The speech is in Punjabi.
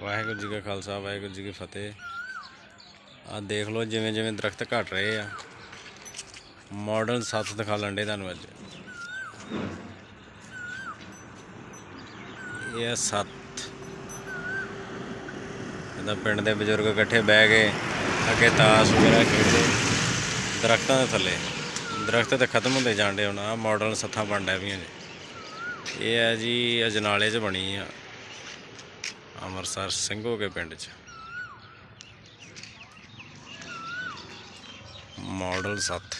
ਵਾਹਿਗੁਰੂ ਜੀ ਕਾ ਖਾਲਸਾ, ਵਾਹਿਗੁਰੂ ਜੀ ਕੀ ਫਤਿਹ। ਆ ਦੇਖ ਲਓ ਜਿਵੇਂ ਜਿਵੇਂ ਦਰਖਤ ਘਟ ਰਹੇ ਆ। ਮਾਡਰਨ ਸੱਤ ਦਿਖਾ ਲੰਡੇ ਤੁਹਾਨੂੰ ਅੱਜ। ਇਹ ਆ ਸੱਤ ਇਹਦਾ ਪਿੰਡ ਦੇ ਬਜ਼ੁਰਗ ਇਕੱਠੇ ਬਹਿ ਗਏ ਅੱਗੇ ਤਾਸ਼ ਵਗੈਰਾ ਖੇਡਦੇ। ਦਰਖਤਾਂ ਦੇ ਥੱਲੇ। ਦਰਖਤ ਤੇ ਖਤਮ ਹੁੰਦੇ ਜਾਂਦੇ ਹੁਣ। ਆ ਮਾਡਰਨ ਸੱਥਾਂ ਬਣ ਡੈ ਪਈਆਂ ਜੀ ਇਹ ਹੈ ਜੀ ਅਜਨਾਲੇ 'ਚ ਬਣੀ ਆ। ਅੰਮ੍ਰਿਤਸਰ ਸਿੰਘੋ ਕੇ ਪਿੰਡ 'ਚ। ਮਾਡਲ 7